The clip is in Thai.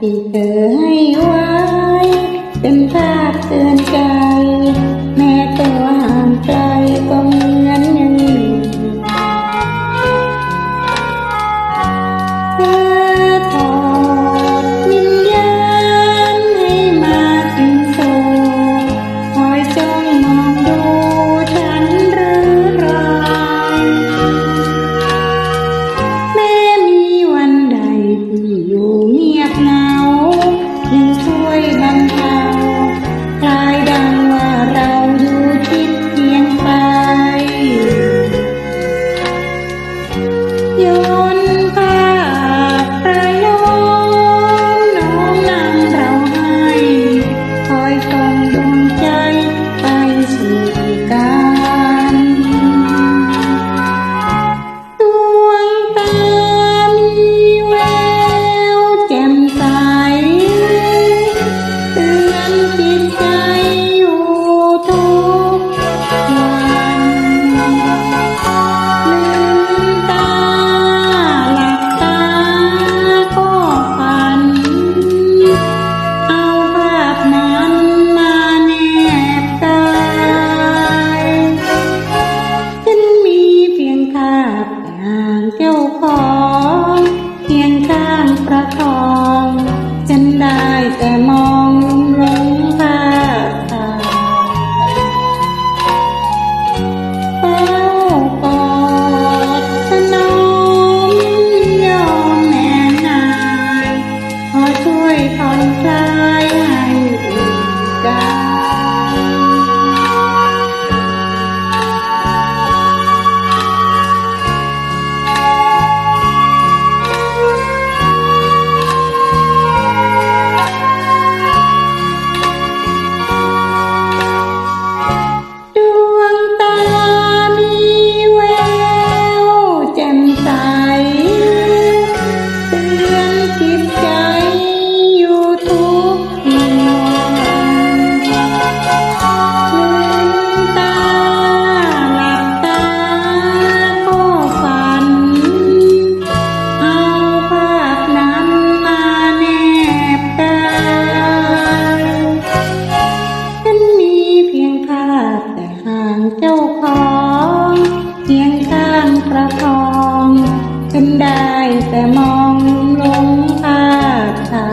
happy birthday. ประทอ ร้อเพียงข้างประทองเป็นได้แต่มองลงภาคตา